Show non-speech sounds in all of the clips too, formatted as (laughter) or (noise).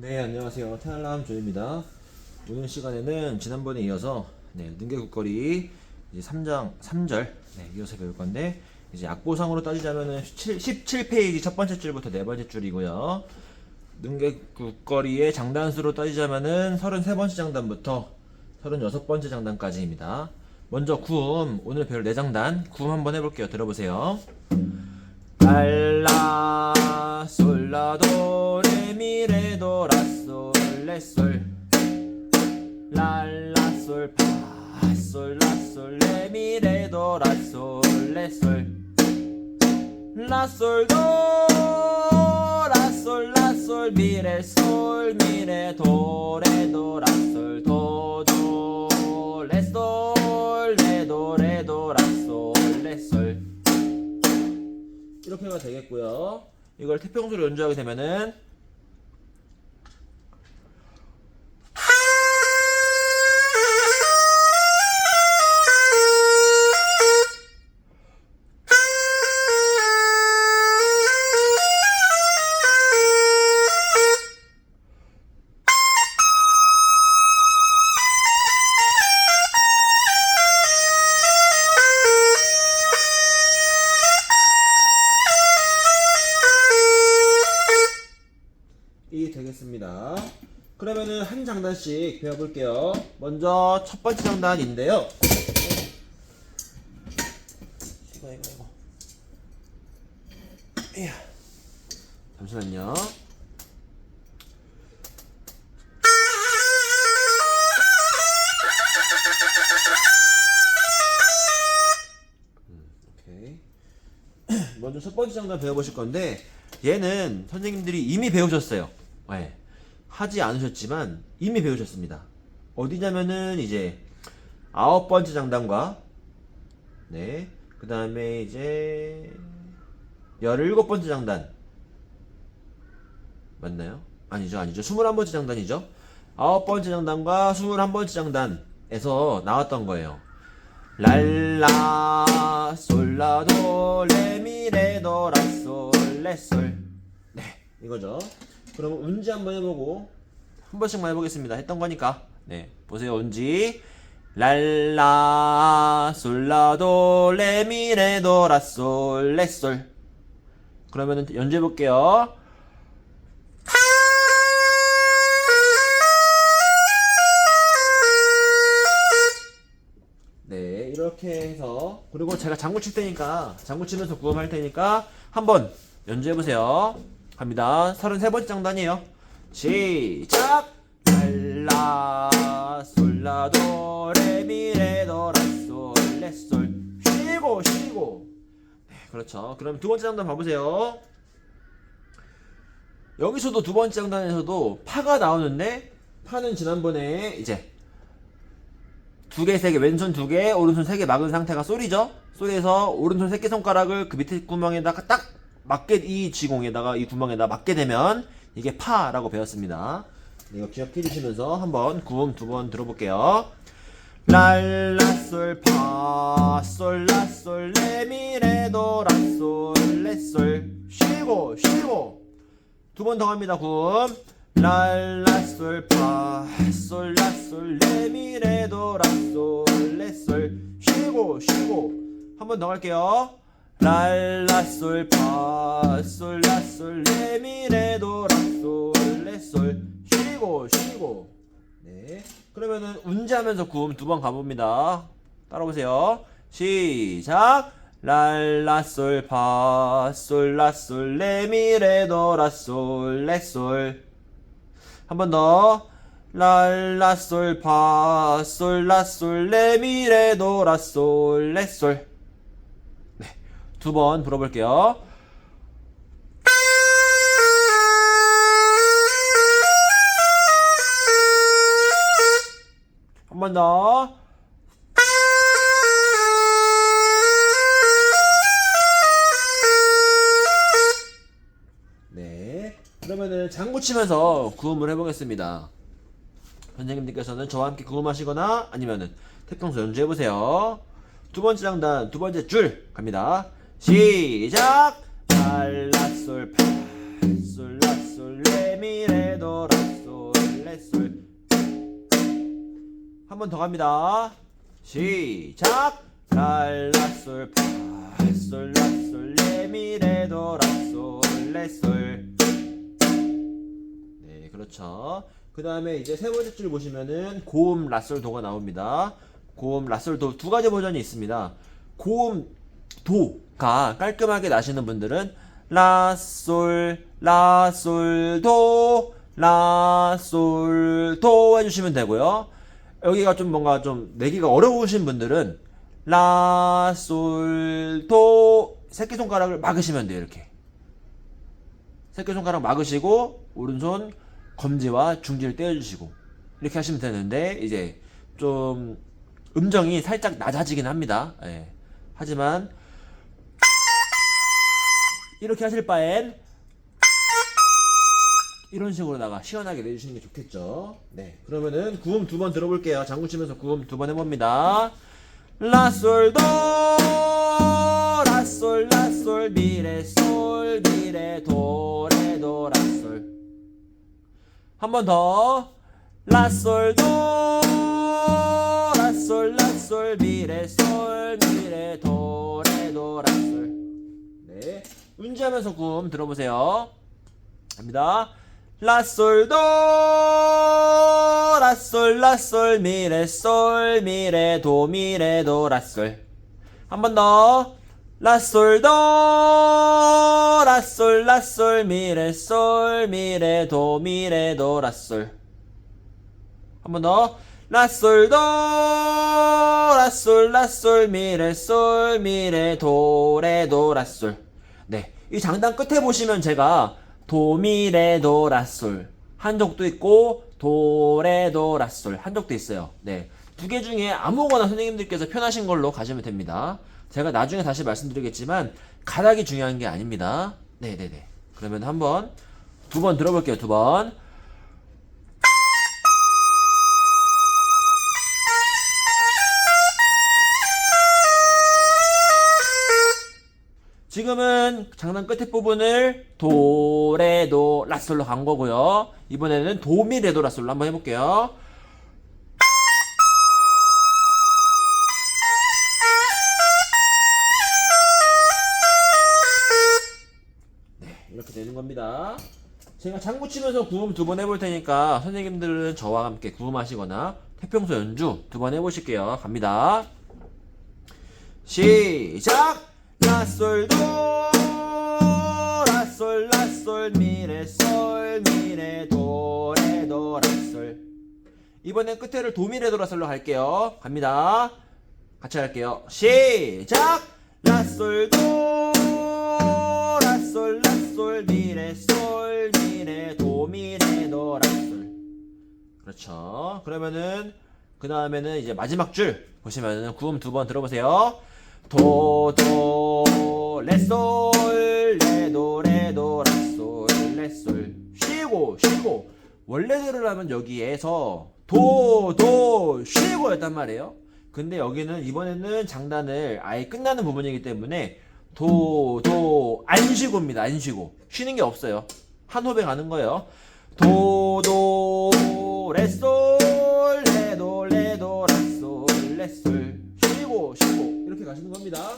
네, 안녕하세요. 태알람 조입니다. 오늘 시간에는 지난번에 이어서 네, 능계국거리 이제 3장 3절 네, 이어서 배울 건데 이제 악보상으로 따지자면은 17, 17페이지 첫 번째 줄부터 네 번째 줄이고요. 능계국거리의 장단수로 따지자면은 33번째 장단부터 36번째 장단까지입니다. 먼저 구음 오늘 배울 네 장단 구음 한번 해볼게요. 들어보세요. 알라 솔 라도 레미레도 라솔 레솔. 랄라솔 파솔 라솔 레미레도 라솔 레솔. 라솔도 라솔 라솔 미레솔 미레도 레도 라솔. 도도 레솔 레도 레도 라솔 레솔. 이렇게가 되겠고요. 이걸 태평소로 연주하게 되면은 한 장단씩 배워볼게요. 먼저 첫 번째 장단인데요. 이거 이거 이거. 이야. 잠시만요. 음, 오케이. (clears throat) 먼저 첫 번째 장단 배워보실 건데 얘는 선생님들이 이미 배우셨어요. 네. 하지 않으셨지만 이미 배우셨습니다. 어디냐면은 이제 아홉 번째 장단과 네, 그 다음에 이제 열일곱 번째 장단 맞나요? 아니죠, 아니죠. 스물한 번째 장단이죠. 아홉 번째 장단과 스물한 번째 장단에서 나왔던 거예요. 랄라 솔라도 레미레도 라솔 레솔 네 이거죠 그럼 운지 한번 해보고. 한 번씩만 해보겠습니다. 했던 거니까. 네 보세요 운지. 랄라 솔라도 레미레도 라솔 레솔. 그러면은 연주해 볼게요. 네, 이렇게 해서. 그리고 제가 장구 칠 테니까 장구 치면서 구음할 테니까 한번 연주해 보세요. 갑니다. 33번째 장단이에요. 시작. 랄라 솔라도 레미레도 라솔 레솔 쉬고 쉬고 네, 그렇죠. 그럼 두 번째 장단 봐보세요. 여기서도 두 번째 장단에서도 파가 나오는데 파는 지난번에 이제 두 개, 세 개, 왼손 두 개, 오른손 세 개 막은 상태가 솔이죠? 솔에서 오른손 새끼 손가락을 그 밑에 구멍에다가 딱 맞게 이 지공에다가 이 구멍에다 맞게 되면 이게 파라고 배웠습니다. 네, 이거 기억해 주시면서 한번 구음 두 번 들어볼게요. 랄라솔 파솔 라솔 레미레도 라솔 레솔 쉬고 쉬고 두 번 더 합니다. 구음 랄라솔 파솔 라솔 레미레도 라솔 레솔 쉬고 쉬고 한 번더 갈게요. 랄라솔 파솔 라솔 레미레도 라솔 레솔 쉬고 쉬고 네 그러면은 운지하면서 구음 두번 가봅니다. 따라오세요. 시작. 랄라솔 파솔 라솔 레미레도 라솔 레솔 한 번 더. 랄라솔 파솔 라솔 레미레도 라솔 레솔 네. 두 번 불어볼게요. 한 번 더. 네. 그러면은 장구 치면서 구음을 해보겠습니다. 선생님들께서는 저와 함께 구음하시거나 아니면은 태평소 연주해보세요. 두 번째 장단, 두 번째 줄 갑니다. 시작! 랄라솔 파솔 라솔 레 레미레도 라솔 레솔. 한 번 더 갑니다. 시작! 랄라솔 파솔 라솔 레미레도 라솔 레솔. 네 그렇죠. 그 다음에 이제 세 번째 줄 보시면은 고음 라솔 도가 나옵니다. 고음 라솔 도두 가지 버전이 있습니다. 고음 도 가 깔끔하게 나시는 분들은 라솔 라솔 도 라솔 도 해주시면 되고요 여기가 좀 뭔가 좀 내기가 어려우신 분들은 라솔 도 새끼손가락을 막으시면 돼요 이렇게 새끼손가락 막으시고 오른손 검지와 중지를 떼어주시고 이렇게 하시면 되는데 이제 좀 음정이 살짝 낮아지긴 합니다. 예. 하지만 이렇게 하실 바엔 이런 식으로다가 시원하게 내주시는 게 좋겠죠. 네, 그러면은 구음 두 번 들어볼게요. 장구 치면서 구음 두 번 해봅니다. 라솔도 라솔 라솔 미레 솔 미레 도 레 도 라솔 한 번 더 라솔도 라솔 라솔 미레 솔 미레 도 레 도 라솔 네 운지하면서 구음 들어보세요. 갑니다. 라솔도 라솔 라솔 미레 솔 미레 도 미레 도 라솔. 한 번 더. 라솔도 라솔 라솔 미레 솔 미레 도 미레 도 라솔. 한 번 더. 라솔도 라솔 라솔 미레 솔 미레 도 레 도 라솔 네, 이 장단 끝에 보시면 제가 도미레 도 라솔 한 적도 있고 도레 도 라솔 한 적도 있어요. 네, 두 개 중에 아무거나 선생님들께서 편하신 걸로 가시면 됩니다. 제가 나중에 다시 말씀드리겠지만 가닥이 중요한 게 아닙니다. 네, 네, 네. 그러면 한번 두 번 들어볼게요. 두 번. 지금은 장단 끝에 부분을 도레도 라솔로 간 거고요. 이번에는 도미레도 라솔로 한번 해볼게요. 네, 이렇게 되는 겁니다. 제가 장구 치면서 구음 두 번 해볼 테니까 선생님들은 저와 함께 구음하시거나 태평소 연주 두 번 해보실게요. 갑니다. 시작! 라솔 도 라솔 라솔 미레 솔 미레 도레 도 라솔 이번엔 끝에를 도미레 도 라솔로 갈게요. 갑니다. 같이 할게요. 시작! 라솔 도 라솔 라솔 미레 솔 미레 도미레 도 라솔 그렇죠. 그러면은 그 다음에는 이제 마지막 줄 보시면은 구음 두 번 들어보세요 도, 도, 레솔, 레도, 레도, 라솔, 레솔. 쉬고, 쉬고. 원래대로 하면 여기에서 도, 도, 쉬고 였단 말이에요. 근데 여기는 이번에는 장단을 아예 끝나는 부분이기 때문에 도, 도, 안 쉬고입니다. 안 쉬고. 쉬는 게 없어요. 한 호흡에 가는 거예요. 도, 도, 레솔, 레도, 레도, 라솔, 레솔. 쉬고, 쉬고. 이렇게 가시는 겁니다.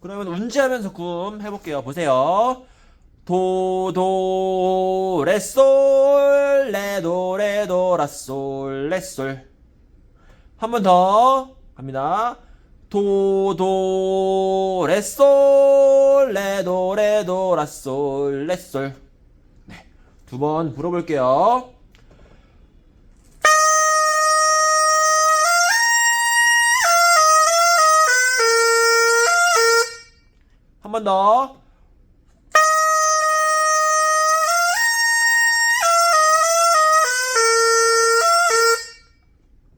그러면 운지하면서 굼 해볼게요. 보세요. 도, 도, 레, 솔, 레, 도, 레, 도, 라, 솔, 레, 솔. 한 번 더. 갑니다. 도, 도, 레, 솔, 레, 도, 레, 도, 라, 솔, 레, 솔. 네. 두 번 불어볼게요. 번 더.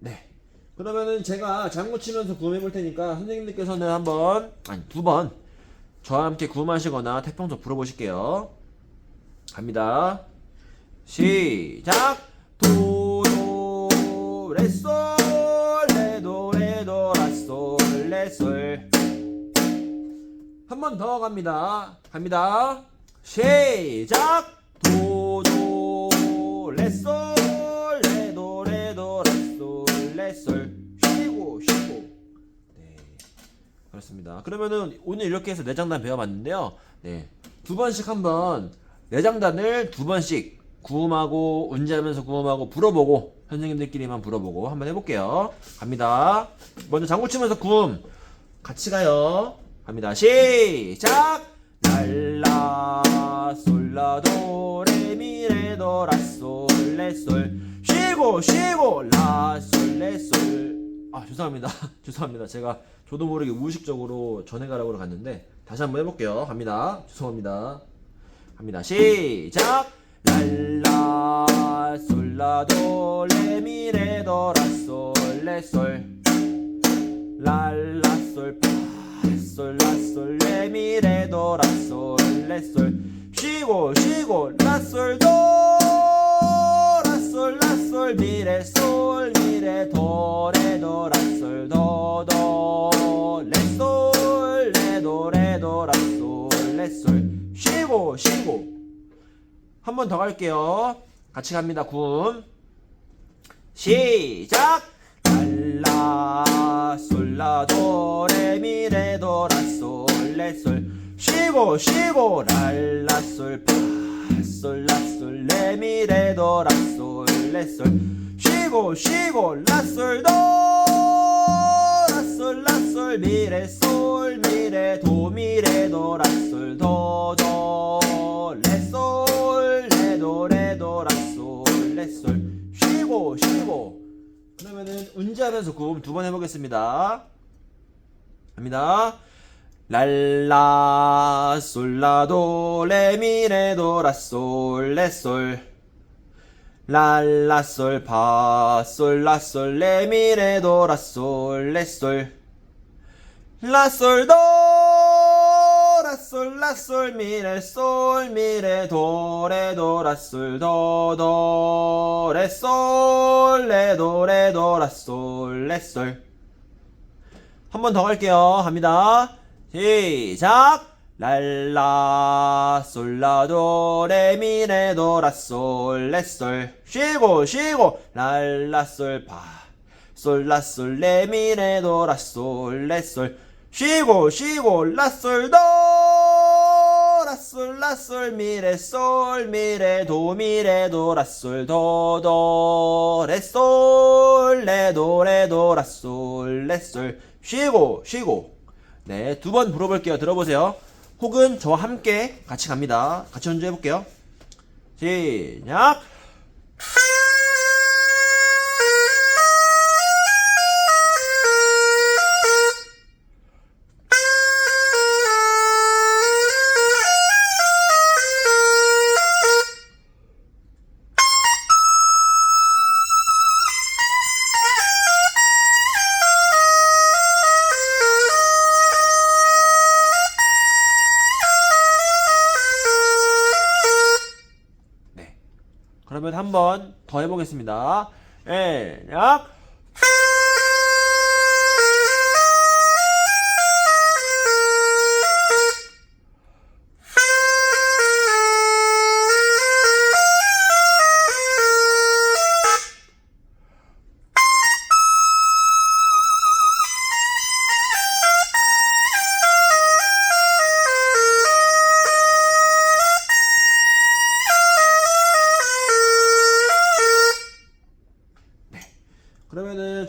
네. 그러면은 제가 장구 치면서 구음해 볼 테니까 선생님들께서는 한 번 아니 두 번 저와 함께 구음하시거나 태평소 불어보실게요. 갑니다. 시작. 도도 번 더 갑니다. 갑니다. 시작. 도도 레솔 레도 레도 레솔 레솔 쉬고 쉬고. 네. 그렇습니다. 그러면은 오늘 이렇게 해서 내장단 배워봤는데요. 네. 두 번씩 한번 내장단을 두 번씩 구음하고 운전하면서 구음하고 불어보고 선생님들끼리만 불어보고 한번 해볼게요. 갑니다. 먼저 장구 치면서 구음 같이 가요. 갑니다. 시작. 랄라 솔라도 레미레도 라솔레솔. 쉬고 쉬고 라솔레솔. 아 죄송합니다. (laughs) 죄송합니다. 제가 저도 모르게 무의식적으로 전해가라고 갔는데 다시 한번 해볼게요. 갑니다. 죄송합니다. 갑니다. 시작! 랄라 솔라도 레미레도 라솔레솔. 랄라솔. 파 솔 라솔 레미 레도 라솔 레솔 쉬고 쉬고 라솔 도 라솔 라솔 미레 솔 미레 도 레도 라솔 도도 레솔 레도 레도 라솔 레솔 쉬고 쉬고. 한 번 더 갈게요. 같이 갑니다 군 시작! 솔라도 레미레도. 라솔 레솔 쉬고 쉬고 랄라 솔 파솔 라솔 레미레도 라솔 레솔. 쉬고 쉬고 라솔도 라솔 라솔 미레솔 미레 도 미레도 라솔 도도 레솔 레도 레도 라솔 레솔. 쉬고 쉬고. 그러면은 운지하면서 구음 두 번 해보겠습니다. 갑니다 랄라 솔라도 레미레도 라솔 레솔. 랄라솔 파솔 라솔 레미레도 라솔 레솔. 라솔도 라솔 라솔 미레 솔 미레 도레도 라솔 도도 레솔 레도 레도 라솔 레솔. 한 번 더 갈게요. 갑니다 시작. 랄라 솔라도 레미레도 라솔 레솔. 쉬고 쉬고. 랄라 솔파. 솔라솔 레미레도 라솔 레솔. 쉬고 쉬고. 라솔도. 라솔 라솔 미레 솔 미레 도 미레 도 라솔 도도 레솔 레도 레도 라솔 레솔. 쉬고 쉬고 네, 두번 불어볼게요. 들어보세요. 혹은 저와 함께 같이 갑니다. 같이 연주해볼게요. 시작! 그러면 한 번 더 해보겠습니다. 시작!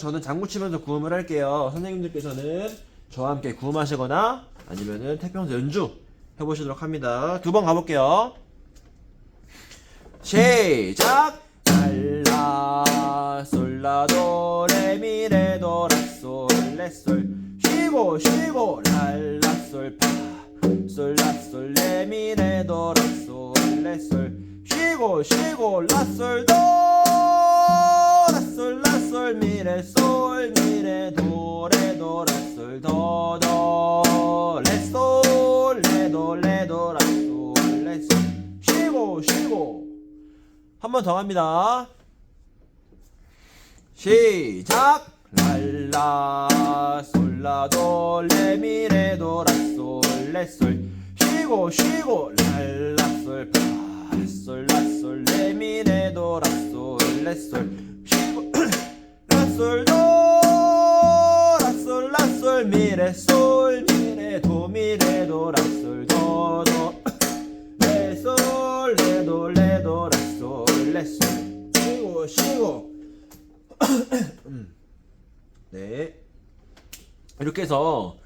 저는 장구 치면서 구음을 할게요. 선생님들께서는 저와 함께 구음하시거나 아니면은 태평소 연주 해보시도록 합니다. 두 번 가볼게요. 시작! 랄라 솔라도 레미레도 라솔 레솔 쉬고 쉬고 랄라 솔 파 솔라솔 레미레도 라솔 레솔 쉬고 쉬고 라솔도 라솔 라솔 미레 솔 미레 도레 도 라솔 도도 레솔 레도 레도 라솔 레솔. 쉬고 쉬고. 한 번더 갑니다. 시작. 랄라 솔라도 레미레도 라솔 레솔. 쉬고 쉬고. 랄라 솔 파솔 라솔 레미레도 라솔 레솔 음. 네. 이렇게 해서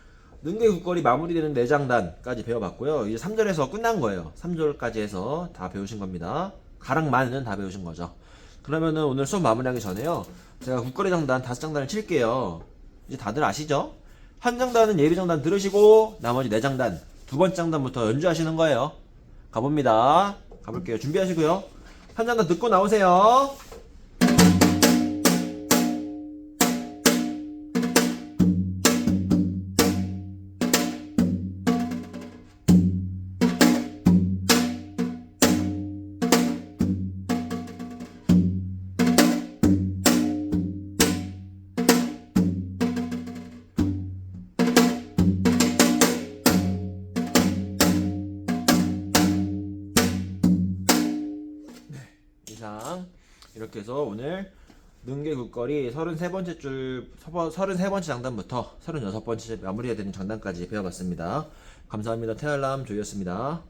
능계 국거리 마무리되는 내장단까지 배워봤고요. 이제 3절에서 끝난 거예요. 3절까지 해서 다 배우신 겁니다. 가랑만은 다 배우신 거죠 그러면은 오늘 수업 마무리하기 전에요 제가 국거리 장단 다섯 장단을 칠게요 이제 다들 아시죠? 한 장단은 예비 장단 들으시고 나머지 네 장단 두 번째 장단부터 연주하시는 거예요. 가봅니다. 가볼게요. 준비하시고요. 한 장단 듣고 나오세요. 해서 오늘 능계 국거리 33번째 줄 33번째 장단부터 36번째 마무리해야 되는 장단까지 배워봤습니다. 감사합니다. 태알람 조이였습니다.